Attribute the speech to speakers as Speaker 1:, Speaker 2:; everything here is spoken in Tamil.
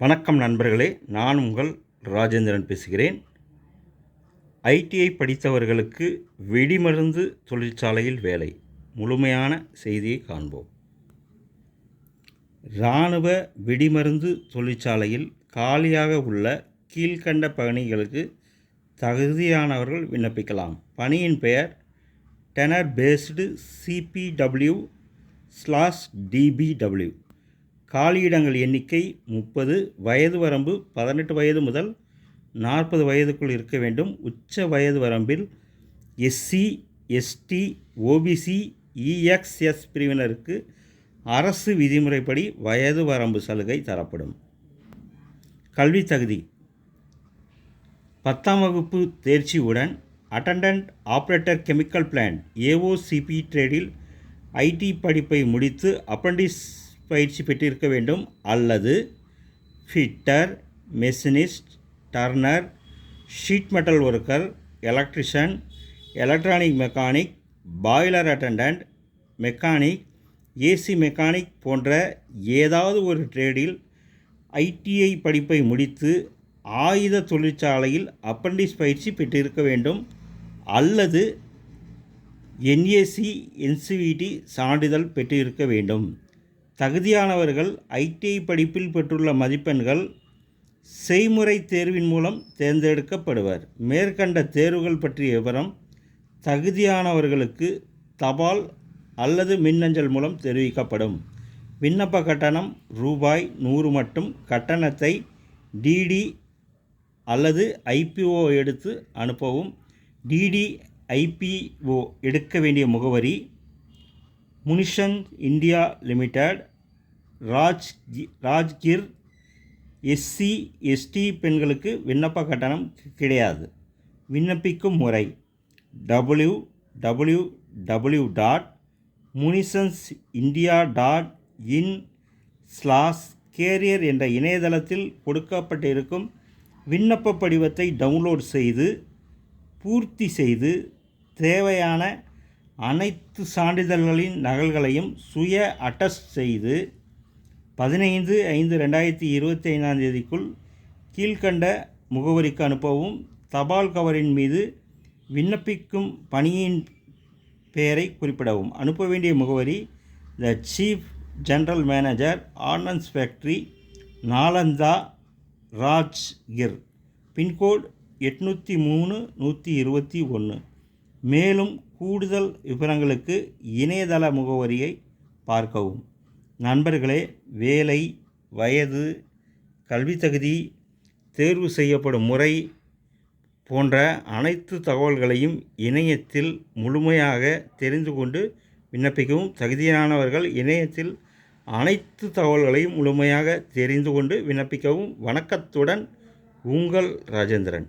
Speaker 1: வணக்கம் நண்பர்களே நான் உங்கள் ராஜேந்திரன் பேசுகிறேன். ஐடிஐ படித்தவர்களுக்கு வெடிமருந்து தொழிற்சாலையில் வேலை முழுமையான செய்தியை காண்போம். இராணுவ வெடிமருந்து தொழிற்சாலையில் காலியாக உள்ள கீழ்கண்ட பணிகளுக்கு தகுதியானவர்கள் விண்ணப்பிக்கலாம். பணியின் பெயர் tenure based CPW slash DPW காலியிடங்கள் எண்ணிக்கை முப்பது வயது வரம்பு பதினெட்டு வயது முதல் நாற்பது வயதுக்குள் இருக்க வேண்டும். உச்ச வயது வரம்பில் எஸ்சி எஸ்டி ஓபிசி இஎக்ஸ்எஸ் பிரிவினருக்கு அரசு விதிமுறைப்படி வயது வரம்பு சலுகை தரப்படும். கல்வி தகுதி. பத்தாம் வகுப்பு தேர்ச்சியுடன் attendant operator chemical plant AOCP ட்ரேடில் IT படிப்பை முடித்து அப்ரண்டிஸ் பயிற்சி பெற்றிருக்க வேண்டும். அல்லது fitter machinist turner sheet metal worker electrician electronic mechanic boiler attendant mechanic AC mechanic போன்ற ஏதாவது ஒரு ட்ரேடில் ஐடிஐ படிப்பை முடித்து ஆயுத தொழிற்சாலையில் அப்ரண்டிஸ் பயிற்சி பெற்றிருக்க வேண்டும். அல்லது என்ஏசி என்சிவிடி சான்றிதழ் பெற்றிருக்க வேண்டும். தகுதியானவர்கள் ஐடிஐ படிப்பில் பெற்றுள்ள மதிப்பெண்கள் செய்முறை தேர்வின் மூலம் தேர்ந்தெடுக்கப்படுவர். மேற்கண்ட தேர்வுகள் பற்றிய விவரம் தகுதியானவர்களுக்கு தபால் அல்லது மின்னஞ்சல் மூலம் தெரிவிக்கப்படும். விண்ணப்ப கட்டணம் ரூபாய் நூறு மட்டும். கட்டணத்தை டிடி அல்லது ஐபிஓ எடுத்து அனுப்பவும். டிடி ஐபிஓ எடுக்க வேண்டிய முகவரி munition India limited Raj Rajgir SC ST பெண்களுக்கு விண்ணப்ப கட்டணம் கிடையாது. விண்ணப்பிக்கும் முறை W W W dot munitions India dot in slash career என்ற இணையதளத்தில் கொடுக்கப்பட்டிருக்கும் விண்ணப்ப படிவத்தை டவுன்லோட் செய்து பூர்த்தி செய்து தேவையான அனைத்து சான்றிதழ்களின் நகல்களையும் சுய அட்டஸ்ட் செய்து பதினைந்து ஐந்து ரெண்டாயிரத்தி இருபத்தி ஐந்தாம் தேதிக்குள் கீழ்கண்ட முகவரிக்கு அனுப்பவும் தபால் கவரின் மீது விண்ணப்பிக்கும் பணியின் பெயரை குறிப்பிடவும். அனுப்ப வேண்டிய முகவரி the chief general manager ordnance factory Nalanda Rajgir. Pin code எட்நூற்றி மூணு நூற்றி இருபத்தி ஒன்று. மேலும் கூடுதல் விவரங்களுக்கு இணையதள முகவரியை பார்க்கவும். நண்பர்களே வேலை வயது கல்வித்தகுதி தேர்வு செய்யப்படும் முறை போன்ற அனைத்து தகவல்களையும் இணையத்தில் முழுமையாக தெரிந்து கொண்டு விண்ணப்பிக்கவும். தகுதியானவர்கள் இணையத்தில் அனைத்து தகவல்களையும் முழுமையாக தெரிந்து கொண்டு விண்ணப்பிக்கவும். வணக்கத்துடன் உங்கள் ராஜேந்திரன்.